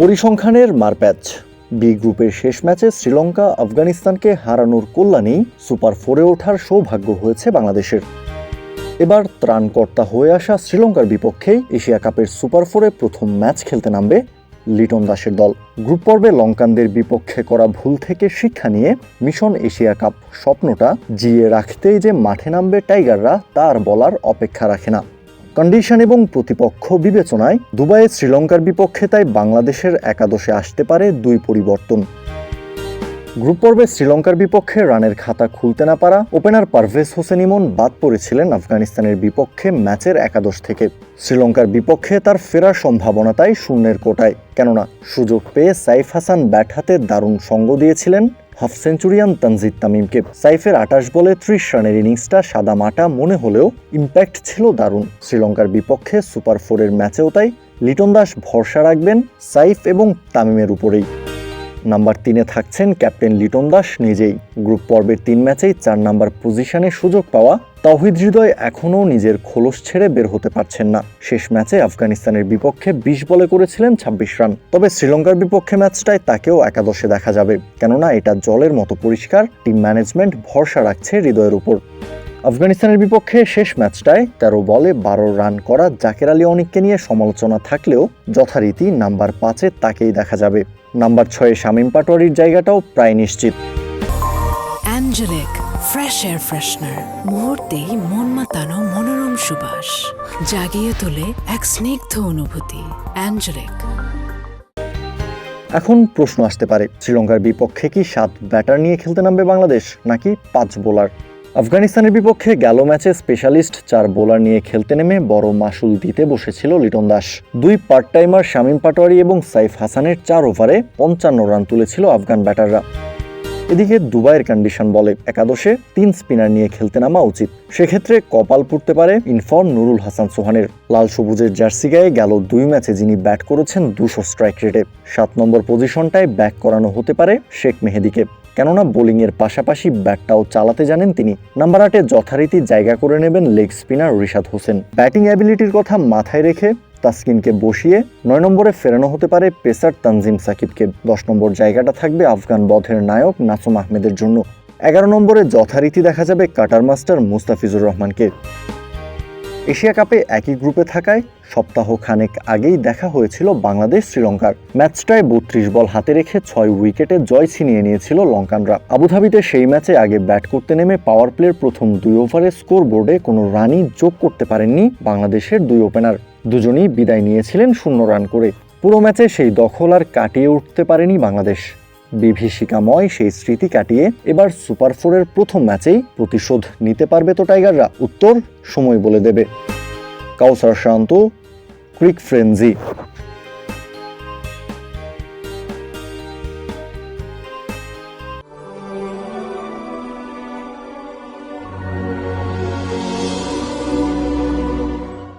পরিসংখ্যানের মারপ্যাচ। বি গ্রুপের শেষ ম্যাচে শ্রীলঙ্কা আফগানিস্তানকে হারানোর কল্যাণেই সুপার ফোরে ওঠার সৌভাগ্য হয়েছে বাংলাদেশের। এবার ত্রাণকর্তা হয়ে আসা শ্রীলঙ্কার বিপক্ষেই এশিয়া কাপের সুপার ফোরে প্রথম ম্যাচ খেলতে নামবে লিটন দাসের দল। গ্রুপ পর্বে লঙ্কানদের বিপক্ষে করা ভুল থেকে শিক্ষা নিয়ে মিশন এশিয়া কাপ স্বপ্নটা জিয়ে রাখতেই যে মাঠে নামবে টাইগাররা, তার বলার অপেক্ষা রাখে না। কন্ডিশন এবং প্রতিপক্ষ বিবেচনায় দুবাইয়ে শ্রীলঙ্কার বিপক্ষে তাই বাংলাদেশের একাদশে আসতে পারে দুই পরিবর্তন। গ্রুপ পর্বে শ্রীলঙ্কার বিপক্ষে রানের খাতা খুলতে না পারা ওপেনার পারভেজ হোসেন ইমন বাদ পড়েছিলেন আফগানিস্তানের বিপক্ষে ম্যাচের একাদশ থেকে। শ্রীলঙ্কার বিপক্ষে তার ফেরার সম্ভাবনা তাই শূন্যের কোটায়। কেননা সুযোগ পেয়ে সাইফ হাসান ব্যাট হাতে দারুণ সঙ্গ দিয়েছিলেন। হাফ সেঞ্চুরিয়ান তানজিদ তামিমকে সাইফের আটাশ বলে ত্রিশ রানের ইনিংসটা সাদা মাটা মনে হলেও ইম্প্যাক্ট ছিল দারুণ। শ্রীলঙ্কার বিপক্ষে সুপার ফোরের ম্যাচেও তাই লিটন দাস ভরসা রাখবেন সাইফ এবং তামিমের উপরেই। নাম্বার তিনে থাকছেন ক্যাপ্টেন লিটন দাস নিজেই। গ্রুপ পর্বের তিন ম্যাচেই চার নাম্বার পজিশনে সুযোগ পাওয়া তাওহিদ হৃদয় এখনও নিজের খোলস ছেড়ে বের হতে পারছেন না। শেষ ম্যাচে আফগানিস্তানের বিপক্ষে বিশ বলে করেছিলেন ছাব্বিশ রান। তবে শ্রীলঙ্কার বিপক্ষে ম্যাচটায় তাকেও একাদশে দেখা যাবে। কেননা এটা জলের মতো পরিষ্কার, টিম ম্যানেজমেন্ট ভরসা রাখছে হৃদয়ের উপর। আফগানিস্তানের বিপক্ষে শেষ ম্যাচটায় তেরো বলে বারো রান করা জাকের আলী অনিককে নিয়ে সমালোচনা থাকলেও যথারীতি নাম্বার পাঁচে তাকেই দেখা যাবে। নাম্বার ছয়ে শামীম পাটোয়ারির জায়গাটাও প্রায় নিশ্চিত। অ্যাঞ্জেলিক ফ্রেশ এয়ার ফ্রেশনার মুহূর্তেই মন মাতানো মনোরম সুবাস, জাগিয়ে তোলে এক স্নিগ্ধ অনুভূতি, অ্যাঞ্জেলিক। এখন প্রশ্ন আসতে পারে, শ্রীলঙ্কার বিপক্ষে কি সাত ব্যাটার নিয়ে খেলতে নামবে বাংলাদেশ, নাকি পাঁচ বোলার? আফগানিস্তানের বিপক্ষে গেল ম্যাচে স্পেশালিস্ট চার বোলার নিয়ে খেলতে নেমে বড় মাসুল দিতে বসেছিল লিটন দাস। দুই পার্ট টাইমার শামীম পাটোয়ারি এবং সাইফ হাসানের চার ওভারে পঞ্চান্ন রান তুলেছিল আফগান ব্যাটাররা। এদিকে দুবাইয়ের কন্ডিশন বলে, একাদশে তিন স্পিনার নিয়ে খেলতে নামা উচিত। সেক্ষেত্রে কপাল পুড়তে পারে ইনফর্ম নুরুল হাসান সোহানের। লাল সবুজের জার্সি গায়ে গেল দুই ম্যাচে যিনি ব্যাট করেছেন দুশো স্ট্রাইক রেটে সাত নম্বর পজিশনটায় ব্যাক করানো হতে পারে শেখ মেহেদিকে। কেননা বোলিংয়ের পাশাপাশি ব্যাটটাও চালাতে জানেন তিনি। নাম্বার আটে যথারীতি জায়গা করে নেবেন leg spinner Rishad Hossain. Batting অ্যাবিলিটির কথা মাথায় রেখে তাসকিনকে বসিয়ে নয় নম্বরে ফেরানো হতে পারে পেসার তানজিম সাকিবকে। দশ নম্বর জায়গাটা থাকবে আফগান বধের নায়ক নাসুম আহমেদের জন্য। এগারো নম্বরে যথারীতি দেখা যাবে কাটার মাস্টার মুস্তাফিজুর রহমানকে। এশিয়া কাপে একই গ্রুপে থাকায় সপ্তাহ খানেক আগেই দেখা হয়েছিল বাংলাদেশ শ্রীলঙ্কার। ম্যাচটায় বত্রিশ বল হাতে রেখে ছয় উইকেটে জয় ছিনিয়ে নিয়েছিল লঙ্কানরা। আবুধাবিতে সেই ম্যাচে আগে ব্যাট করতে নেমে পাওয়ার প্লের প্রথম দুই ওভারে স্কোর বোর্ডে কোনো রানই যোগ করতে পারেননি বাংলাদেশের দুই ওপেনার। দুজনেই বিদায় নিয়েছিলেন শূন্য রান করে। পুরো ম্যাচে সেই দখল আর কাটিয়ে উঠতে পারেনি বাংলাদেশ। বিভীষিকাময় সেই স্মৃতি কাটিয়ে এবার সুপার ফোরের প্রথম ম্যাচেই প্রতিশোধ নিতে পারবে তো টাইগাররা। উত্তর সময় বলে দেবে। কাউসার শান্ত, ক্রিক ফ্রেন্জি